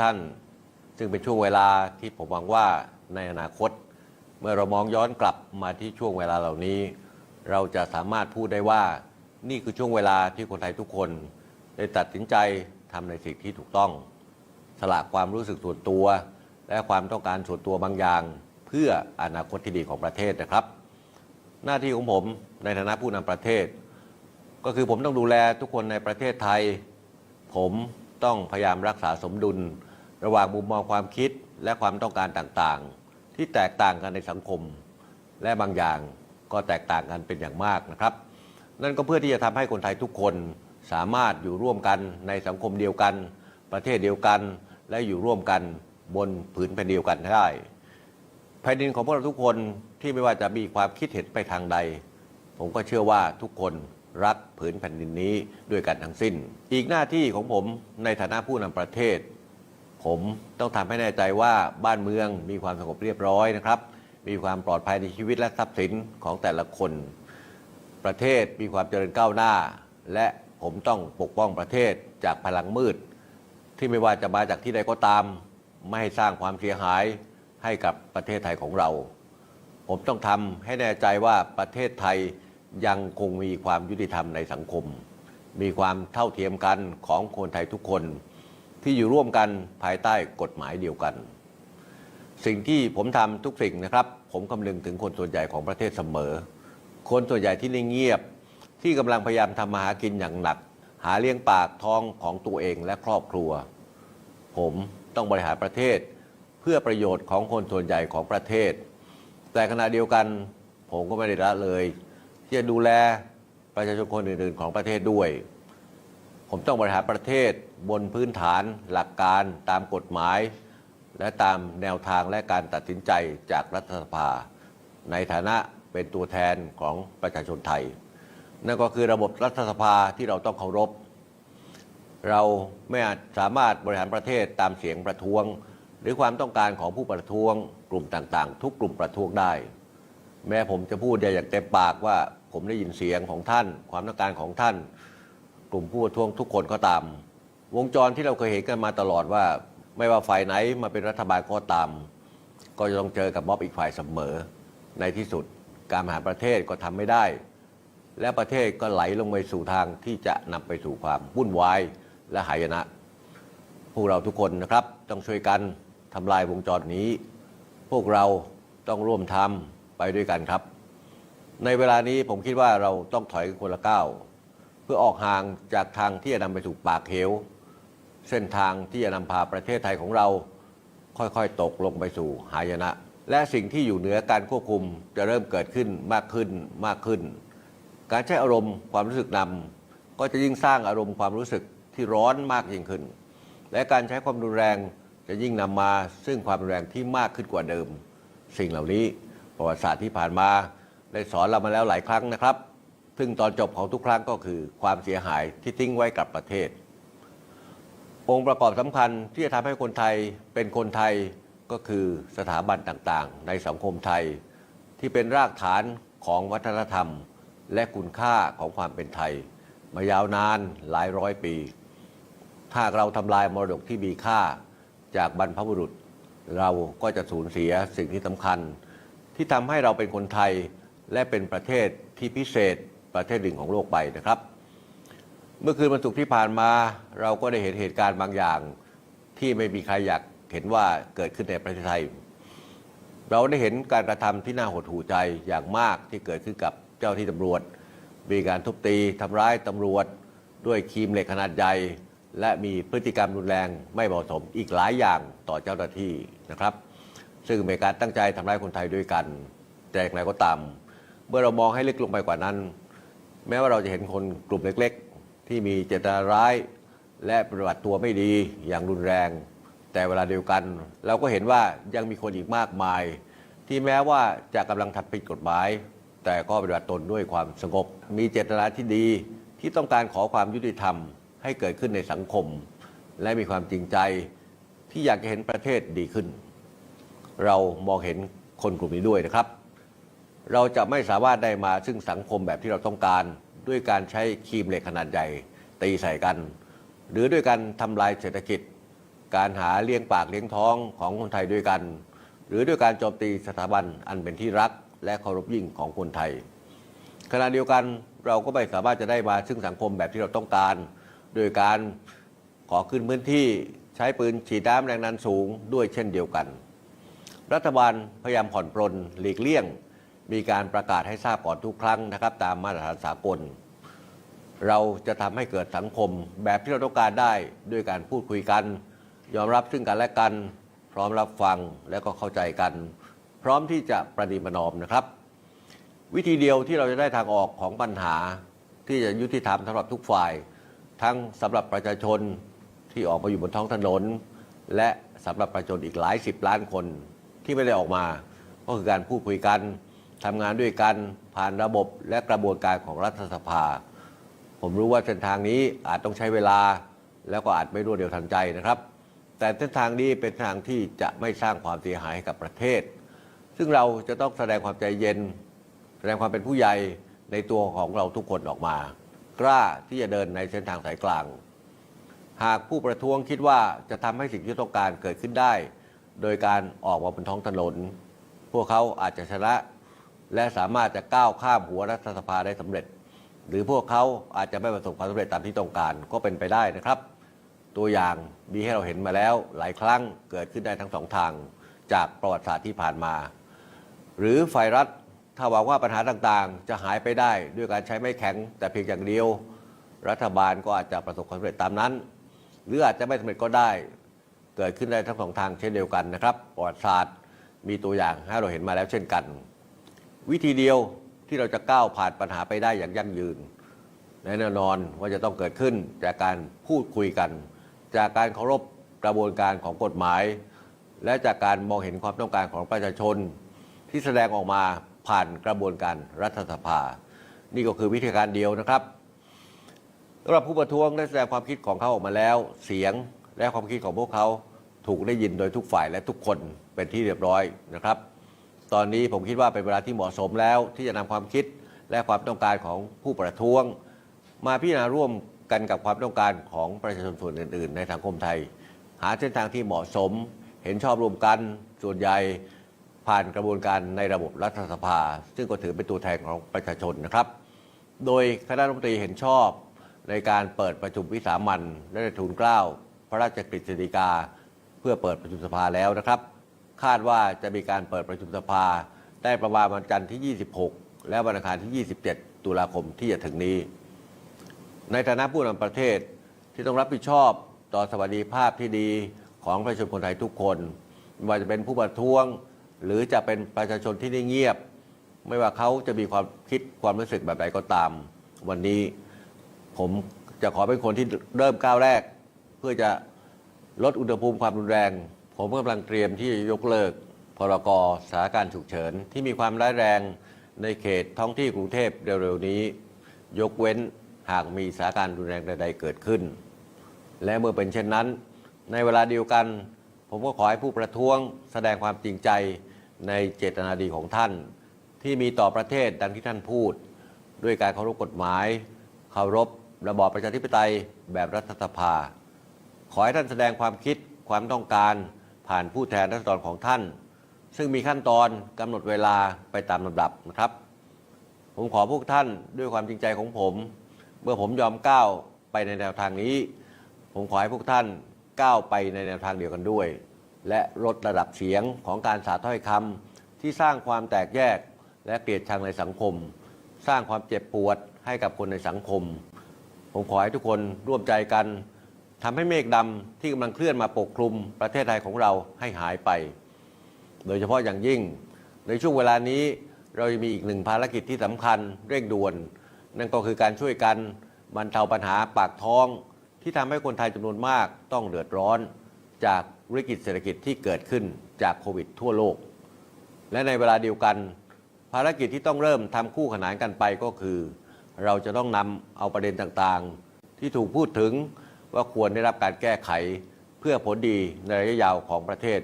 ท่าน ซึ่งเป็นช่วงเวลาที่ผมหวังว่าในอนาคต เมื่อเรามองย้อนกลับมาที่ช่วงเวลาเหล่านี้ เราจะสามารถพูดได้ว่า นี่คือช่วงเวลาที่คนไทยทุกคน ได้ตัดสินใจทำในสิ่งที่ถูกต้อง สละความรู้สึกส่วนตัว และความต้องการส่วนตัวบางอย่าง เพื่ออนาคตที่ดีของประเทศนะครับ หน้าที่ของผมในฐานะผู้นำประเทศ ก็คือผมต้องดูแลทุกคนในประเทศไทย ผม ต้องพยายามรักษาสมดุล ระหว่างมุมมองความคิดและความต้องการต่างๆ ที่แตกต่างกันในสังคม และบางอย่างก็แตกต่างกันเป็นอย่างมากนะครับ นั่นก็เพื่อที่จะทำให้คนไทยทุกคนสามารถอยู่ร่วมกันในสังคมเดียวกัน ประเทศเดียวกัน และอยู่ร่วมกันบนผืนแผ่นเดียวกันได้แผ่นดินของพวกเราทุกคนที่ไม่ว่าจะมีความคิดเห็นไปทางใด ผมก็เชื่อว่าทุกคน รักผืนแผ่นดินนี้ด้วยกันทั้งสิ้น อีกหน้าที่ของผมในฐานะผู้นำประเทศ ผมต้องทำให้แน่ใจว่าบ้านเมืองมีความสงบเรียบร้อยนะครับ มีความปลอดภัยในชีวิตและทรัพย์สินของแต่ละคน ประเทศมีความเจริญก้าวหน้า และผมต้องปกป้องประเทศจากพลังมืด ที่ไม่ว่าจะมาจากที่ใดก็ตาม ไม่ให้สร้างความเสียหายให้กับประเทศไทยของเรา ผมต้องทำให้แน่ใจว่าประเทศไทย ยังคงมีความยุติธรรมในสังคม มีความเท่าเทียมกันของคนไทยทุกคน ที่อยู่ร่วมกันภายใต้กฎหมายเดียวกัน สิ่งที่ผมทำทุกสิ่งนะครับ ผมคำนึงถึงคนส่วนใหญ่ของประเทศเสมอ คนส่วนใหญ่ที่นิ่งเงียบ ที่กำลังพยายามทำมาหากินอย่างหนัก หาเลี้ยงปากท้องของตัวเองและครอบครัว ผมต้องบริหารประเทศ เพื่อประโยชน์ของคนส่วนใหญ่ของประเทศ แต่ขณะเดียวกันผมก็ไม่ได้ละเลย ที่จะดูแลประชาชนคนอื่นๆ ของประเทศด้วย ผมต้องบริหารประเทศบนพื้นฐานหลักการตามกฎหมาย และตามแนวทางและการตัดสินใจจากรัฐสภา ในฐานะเป็นตัวแทนของประชาชนไทย นั่นก็คือระบบรัฐสภาที่เราต้องเคารพ เราไม่อาจสามารถบริหารประเทศตามเสียงประท้วง หรือความต้องการของผู้ประท้วง กลุ่มต่างๆ ทุกกลุ่มประท้วงได้ แม้ผมจะพูดได้อย่างเต็มปากว่า ผมได้ยินเสียงของท่าน ความต้องการของท่าน กลุ่มผู้ประท้วงทุกคนก็ตาม วงจรที่เราเคยเห็นกันมาตลอดว่า ไม่ว่าฝ่ายไหนมาเป็นรัฐบาลก็ตาม ก็จะต้องเจอกับม็อบอีกฝ่ายเสมอ ในที่สุดการบริหารประเทศก็ทำไม่ได้ และประเทศก็ไหลลงไปสู่ทางที่จะนำไปสู่ความวุ่นวายและหายนะพวกเราทุกคนนะครับต้องช่วยกันทำลายวงจรนี้ พวกเราต้องร่วมทำไปด้วยกันครับ ในเวลานี้ผมคิดว่าเราต้องถอยคนละก้าวเพื่อออกห่างจากทางที่จะนำไปสู่ปากเหว เส้นทางที่จะนำพาประเทศไทยของเรา ค่อยๆ ตกลงไปสู่หายนะ และสิ่งที่อยู่เหนือการควบคุมจะเริ่มเกิดขึ้นมากขึ้นมากขึ้น การใช้อารมณ์ความรู้สึกนำก็จะยิ่งสร้างอารมณ์ความรู้สึกที่ร้อนมากยิ่งขึ้น และการใช้ความรุนแรงจะยิ่งนำมาซึ่งความรุนแรงที่มากขึ้นกว่าเดิม สิ่งเหล่านี้ประวัติศาสตร์ที่ผ่านมา ได้สอนเรามาแล้วหลายครั้งนะครับ ซึ่งตอนจบของทุกครั้งก็คือความเสียหายที่ทิ้งไว้กับประเทศ องค์ประกอบสำคัญที่จะทำให้คนไทยเป็นคนไทยก็คือสถาบันต่างๆ ในสังคมไทย ที่เป็นรากฐานของวัฒนธรรม และคุณค่าของความเป็นไทย มายาวนานหลายร้อยปี ถ้าเราทำลายมรดกที่มีค่าจากบรรพบุรุษ เราก็จะสูญเสียสิ่งที่สำคัญ ที่ทำให้เราเป็นคนไทย และเป็นประเทศที่พิเศษประเทศหนึ่งของโลกไปนะครับ เมื่อคืนวันศุกร์ที่ผ่านมาเราก็ได้เห็นเหตุการณ์บางอย่าง ที่ไม่มีใครอยากเห็นว่าเกิดขึ้นในประเทศไทย เราได้เห็นการกระทำที่น่าหดหู่ใจอย่างมากที่เกิดขึ้นกับเจ้าที่ตำรวจ มีการทุบตีทำร้ายตำรวจ ด้วยครีมเหล็กขนาดใหญ่และมีพฤติกรรมรุนแรงไม่เหมาะสมอีกหลายอย่างต่อเจ้าหน้าที่นะครับ ซึ่งเป็นการตั้งใจทำร้ายคนไทยด้วยกันแต่อย่างไรก็ตาม มื่อเรามองให้ลึกลงไปกว่านั้น แม้ว่าเราจะเห็นคนกลุ่มเล็กๆ ที่มีเจตนาร้าย และปฏิบัติตัวไม่ดีอย่างรุนแรง แต่เวลาเดียวกัน เราก็เห็นว่ายังมีคนอีกมากมาย ที่แม้ว่าจะกำลังทำผิดกฎหมาย แต่ก็ปฏิบัติตนด้วยความสงบมีเจตนาที่ดีที่ต้องการขอความยุติธรรม ให้เกิดขึ้นในสังคม และมีความจริงใจที่อยากจะเห็นประเทศดีขึ้น เรามองเห็นคนกลุ่มนี้ด้วยนะครับ เราจะไม่สามารถได้มาซึ่งสังคมแบบที่เราต้องการด้วยการใช้ครีมเหล็กขนาดใหญ่ตีใส่กัน หรือด้วยการทำลายเศรษฐกิจ การหาเลี้ยงปากเลี้ยงท้องของคนไทยด้วยกัน หรือด้วยการโจมตีสถาบันอันเป็นที่รักและเคารพยิ่งของคนไทย ขณะเดียวกันเราก็ไม่สามารถจะได้มาซึ่งสังคมแบบที่เราต้องการ โดยการขอขึ้นพื้นที่ใช้ปืนฉีดน้ำแรงดันสูงด้วยเช่นเดียวกัน รัฐบาลพยายามผ่อนปรนหลีกเลี่ยง มีการประกาศให้ทราบก่อนทุกครั้งนะครับ ตามมาตรฐานสากล เราจะทำให้เกิดสังคมแบบที่เราต้องการได้ด้วยการพูดคุยกัน ยอมรับซึ่งกันและกัน พร้อมรับฟังและก็เข้าใจกัน พร้อมที่จะประนีประนอมนะครับ วิธีเดียวที่เราจะได้ทางออกของปัญหาที่จะยุติธรรมสำหรับทุกฝ่าย ทั้งสำหรับประชาชนที่ออกมาอยู่บนท้องถนน และสำหรับประชาชนอีกหลายสิบล้านคนที่ไม่ได้ออกมา ก็คือการพูดคุยกัน ทำงานด้วยกันผ่านระบบและกระบวนการของรัฐสภา ผมรู้ว่าเส้นทางนี้อาจต้องใช้เวลา แล้วก็อาจไม่รวดเร็วทันใจนะครับ แต่เส้นทางนี้เป็นทางที่จะไม่สร้างความเสียหายให้กับประเทศ ซึ่งเราจะต้องแสดงความใจเย็น แสดงความเป็นผู้ใหญ่ในตัวของเราทุกคนออกมา กล้าที่จะเดินในเส้นทางสายกลาง หากผู้ประท้วงคิดว่าจะทำให้สิ่งที่ต้องการเกิดขึ้นได้ โดยการออกมาบนท้องถนน พวกเขาอาจจะชนะ และสามารถจะก้าวข้ามหัวรัฐสภาได้สำเร็จ หรือพวกเขาอาจจะไม่ประสบความสำเร็จตามที่ต้องการก็เป็นไปได้นะครับ ตัวอย่างมีให้เราเห็นมาแล้วหลายครั้งเกิดขึ้นได้ทั้งสองทาง จากประวัติศาสตร์ที่ผ่านมา หรือฝ่ายรัฐถ้าหวังว่าปัญหาต่างๆ จะหายไปได้ด้วยการใช้ไม้แข็ง แต่เพียงอย่างเดียว รัฐบาลก็อาจจะประสบความสำเร็จตามนั้น หรืออาจจะไม่สำเร็จก็ได้ เกิดขึ้นได้ทั้งสองทางเช่นเดียวกันนะครับประวัติศาสตร์มีตัวอย่างให้เราเห็นมาแล้วเช่นกัน วิธีเดียวที่เราจะก้าวผ่านปัญหาไปได้อย่างยั่งยืนแน่นอนว่าจะต้องเกิดขึ้นจากการพูดคุยกัน จากการเคารพกระบวนการของกฎหมาย และจากการมองเห็นความต้องการของประชาชน ที่แสดงออกมาผ่านกระบวนการรัฐสภา นี่ก็คือวิธีการเดียวนะครับสำหรับผู้ประท้วงได้แสดงความคิดของเขาออกมาแล้ว เสียงและความคิดของพวกเขาถูกได้ยินโดยทุกฝ่ายและทุกคนเป็นที่เรียบร้อยนะครับ ตอนนี้ผมคิดว่าเป็นเวลาที่เหมาะสมแล้ว ที่จะนำความคิดและความต้องการของผู้ประท้วง มาพิจารณาร่วมกันกับความต้องการของประชาชนส่วนอื่น ๆ ในสังคมไทย หาเส้นทางที่เหมาะสม เห็นชอบรวมกันส่วนใหญ่ผ่านกระบวนการในระบบรัฐสภา ซึ่งก็ถือเป็นตัวแทนของประชาชนนะครับ โดยคณะรัฐมนตรีเห็นชอบในการเปิดประชุมวิสามันและได้ทูลเกล้าพระราชกฤษฎีกา เพื่อเปิดประชุมสภาแล้วนะครับ คาดว่าจะมีการเปิดประชุมสภา ได้ประมาณวันจันทร์ที่ 26 และวันอังคารที่ 27 ตุลาคมที่จะถึงนี้ ในฐานะผู้นำประเทศที่ต้องรับผิดชอบต่อสวัสดิภาพที่ดีของประชาชนคนไทยทุกคน ไม่ว่าจะเป็นผู้ประท้วง หรือจะเป็นประชาชนที่ได้เงียบ ไม่ว่าเขาจะมีความคิดความรู้สึกแบบใดก็ตาม วันนี้ผมจะขอเป็นคนที่เริ่มก้าวแรก เพื่อจะลดอุณหภูมิความรุนแรง ผมกำลังเตรียมที่จะยกเลิก พรกสถานการณ์ฉุกเฉิน ที่มีความร้ายแรงในเขตท้องที่กรุงเทพเร็วๆนี้ ยกเว้นหากมีสถานการณ์รุนแรงใด ๆ เกิดขึ้น และเมื่อเป็นเช่นนั้น ในเวลาเดียวกัน ผมก็ขอให้ผู้ประท้วงแสดงความจริงใจในเจตนาดีของท่าน ที่มีต่อประเทศดังที่ท่านพูด ด้วยการเคารพกฎหมาย เคารพระบอบประชาธิปไตยแบบรัฐสภา ขอให้ท่านแสดงความคิดความต้องการ ผ่านผู้แทนรัษฎรของท่าน ซึ่งมีขั้นตอนกำหนดเวลาไปตามลำดับนะครับ ผมขอพวกท่านด้วยความจริงใจของผม เมื่อผมยอมก้าวไปในแนวทางนี้ ผมขอให้พวกท่านก้าวไปในแนวทางเดียวกันด้วย และลดระดับเสียงของการสาถ้อยคำที่สร้างความแตกแยกและเกลียดชังในสังคม สร้างความเจ็บปวดให้กับคนในสังคม ผมขอให้ทุกคนร่วมใจกัน ทำให้เมฆดำที่กำลังเคลื่อนมาปกคลุมประเทศไทยของเราให้หายไป โดยเฉพาะอย่างยิ่ง ในช่วงเวลานี้เรายังมีอีกหนึ่งภารกิจที่สำคัญเร่งด่วน นั่นก็คือการช่วยกันบรรเทาปัญหาปากท้อง ที่ทำให้คนไทยจำนวนมากต้องเดือดร้อน จากวิกฤตเศรษฐกิจที่เกิดขึ้นจากโควิดทั่วโลก และในเวลาเดียวกัน ภารกิจที่ต้องเริ่มทำคู่ขนานกันไปก็คือ เราจะต้องนำเอาประเด็นต่างๆ ที่ถูกพูดถึง ว่าควรได้รับการแก้ไขเพื่อผลดีในระยะยาวของประเทศ